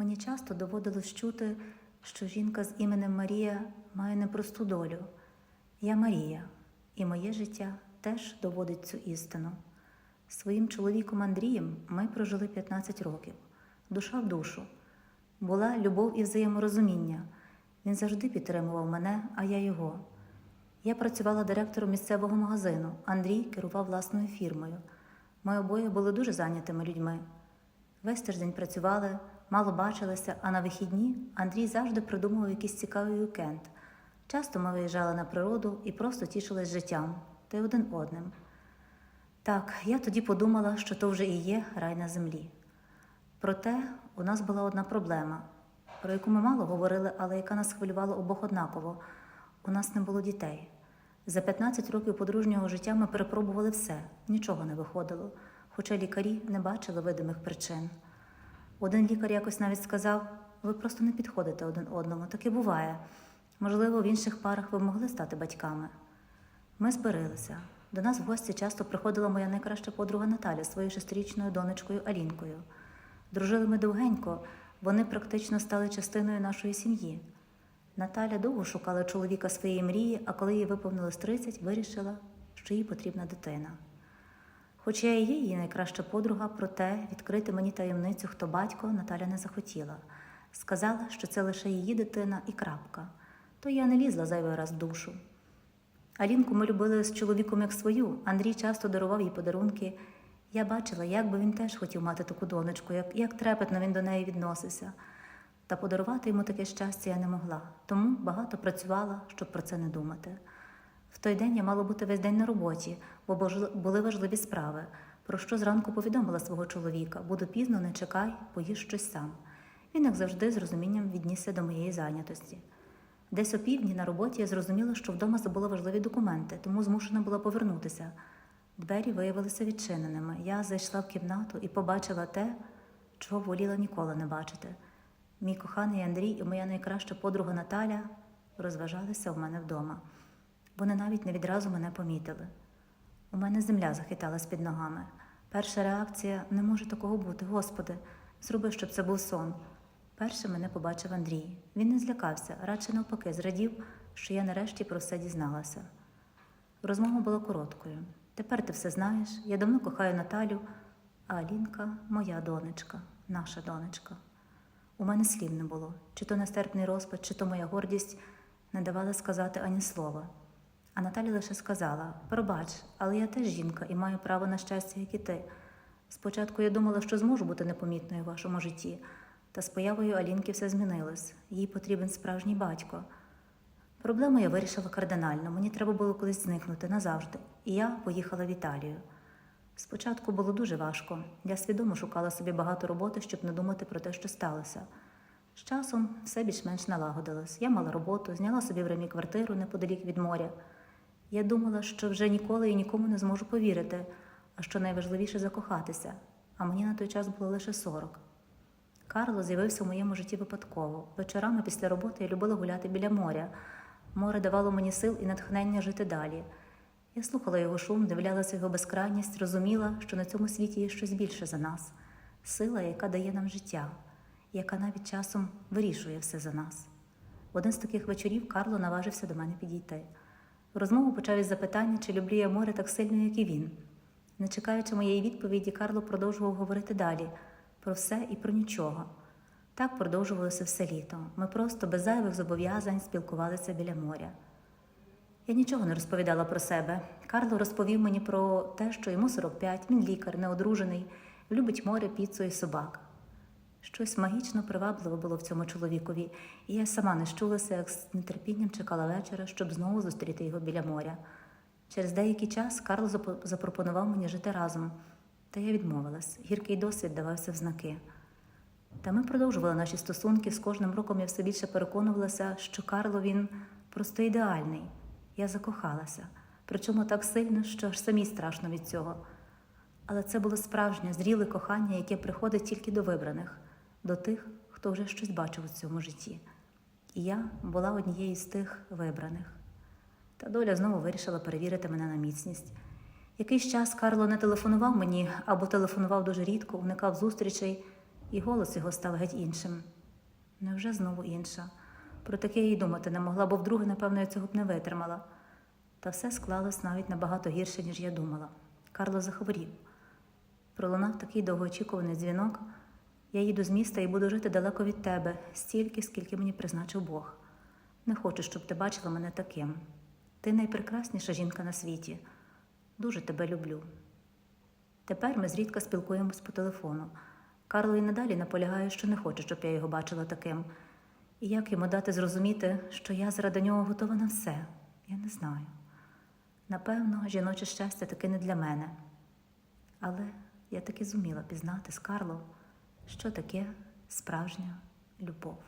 Мені часто доводилось чути, що жінка з іменем Марія має непросту долю. Я Марія, і моє життя теж доводить цю істину. Своїм чоловіком Андрієм ми прожили 15 років, душа в душу. Була любов і взаєморозуміння. Він завжди підтримував мене, а я його. Я працювала директором місцевого магазину. Андрій керував власною фірмою. Ми обоє були дуже зайнятими людьми. Весь тиждень працювали, мало бачилися, а на вихідні Андрій завжди придумував якийсь цікавий вікенд. Часто ми виїжджали на природу і просто тішились життям та й один одним. Так, я тоді подумала, що то вже і є рай на землі. Проте у нас була одна проблема, про яку ми мало говорили, але яка нас хвилювала обох однаково. У нас не було дітей. За 15 років подружнього життя ми перепробували все, нічого не виходило, хоча лікарі не бачили видимих причин. Один лікар якось навіть сказав: ви просто не підходите один одному, таке буває. Можливо, в інших парах ви могли стати батьками. Ми збирилися. До нас в гості часто приходила моя найкраща подруга Наталя своєю шестирічною донечкою Алінкою. Дружили ми довгенько, вони практично стали частиною нашої сім'ї. Наталя довго шукала чоловіка своєї мрії, а коли їй виповнилось 30, вирішила, що їй потрібна дитина. Хоч я і є її найкраща подруга, проте відкрити мені таємницю, хто батько, Наталя не захотіла. Сказала, що це лише її дитина і крапка. То я не лізла зайвий раз в душу. Алінку ми любили з чоловіком як свою. Андрій часто дарував їй подарунки. Я бачила, як би він теж хотів мати таку донечку, як, як трепетно він до неї відносився. Та подарувати йому таке щастя я не могла, тому багато працювала, щоб про це не думати. В той день я мала бути весь день на роботі, бо були важливі справи, про що зранку повідомила свого чоловіка буду пізно, не чекай, поїж щось сам. Він, як завжди, з розумінням віднісся до моєї зайнятості. Десь опівдні на роботі я зрозуміла, що вдома забула важливі документи, тому змушена була повернутися. Двері виявилися відчиненими. Я зайшла в кімнату і побачила те, чого воліла ніколи не бачити. Мій коханий Андрій і моя найкраща подруга Наталя розважалися в мене вдома. Вони навіть не відразу мене помітили. У мене земля захиталась під ногами. Перша реакція не може такого бути. Господи, зроби, щоб це був сон. Перше мене побачив Андрій. Він не злякався, радше навпаки, зрадів, що я нарешті про все дізналася. Розмова була короткою. Тепер ти все знаєш. Я давно кохаю Наталю, а Алінка моя донечка, наша донечка. У мене слів не було, чи то нестерпний розпач, чи то моя гордість не давала сказати ані слова. А Наталя лише сказала: пробач, але я теж жінка і маю право на щастя, як і ти. Спочатку я думала, що зможу бути непомітною в вашому житті, та з появою Алінки все змінилось. Їй потрібен справжній батько. Проблему я вирішила кардинально. Мені треба було колись зникнути назавжди, і я поїхала в Італію. Спочатку було дуже важко. Я свідомо шукала собі багато роботи, щоб не думати про те, що сталося. З часом все більш-менш налагодилось. Я мала роботу, зняла собі в Римі квартиру неподалік від моря. Я думала, що вже ніколи і нікому не зможу повірити, а що найважливіше закохатися. А мені на той час було лише 40. Карло з'явився в моєму житті випадково. Вечорами після роботи я любила гуляти біля моря. Море давало мені сил і натхнення жити далі. Я слухала його шум, дивлялася його безкрайність, розуміла, що на цьому світі є щось більше за нас сила, яка дає нам життя, яка навіть часом вирішує все за нас. В один з таких вечорів Карло наважився до мене підійти. Розмову почав із запитання, чи люблю я море так сильно, як і він. Не чекаючи моєї відповіді, Карло продовжував говорити далі про все і про нічого. Так продовжувалося все літо. Ми просто без зайвих зобов'язань спілкувалися біля моря. Я нічого не розповідала про себе. Карло розповів мені про те, що йому 45, він лікар, неодружений, любить море, піцу і собак. Щось магічно привабливе було в цьому чоловікові, і я сама не щулася, як з нетерпінням чекала вечора, щоб знову зустріти його біля моря. Через деякий час Карло запропонував мені жити разом, та я відмовилась. Гіркий досвід давався в знаки. Та ми продовжували наші стосунки. З кожним роком я все більше переконувалася, що Карло він просто ідеальний. Я закохалася, причому так сильно, що аж самій страшно від цього. Але це було справжнє, зріле кохання, яке приходить тільки до вибраних, до тих, хто вже щось бачив у цьому житті. І я була однією з тих вибраних. Та доля знову вирішила перевірити мене на міцність. Якийсь час Карло не телефонував мені або телефонував дуже рідко, уникав зустрічей. і голос його став геть іншим. Невже знову інша? Про таке я й думати не могла, бо вдруге, напевно, я цього б не витримала. Та все склалось навіть набагато гірше, ніж я думала. Карло захворів. Пролунав такий довгоочікуваний дзвінок. Я їду з міста і буду жити далеко від тебе, стільки, скільки мені призначив Бог. Не хочу, щоб ти бачила мене таким. Ти найпрекрасніша жінка на світі. Дуже тебе люблю. Тепер ми зрідка спілкуємось по телефону. Карло і надалі наполягає, що не хоче, щоб я його бачила таким. І як йому дати зрозуміти, що я заради нього готова на все, я не знаю. Напевно, жіноче щастя таки не для мене. Але я таки зуміла пізнати з Карло, що таке справжня любов.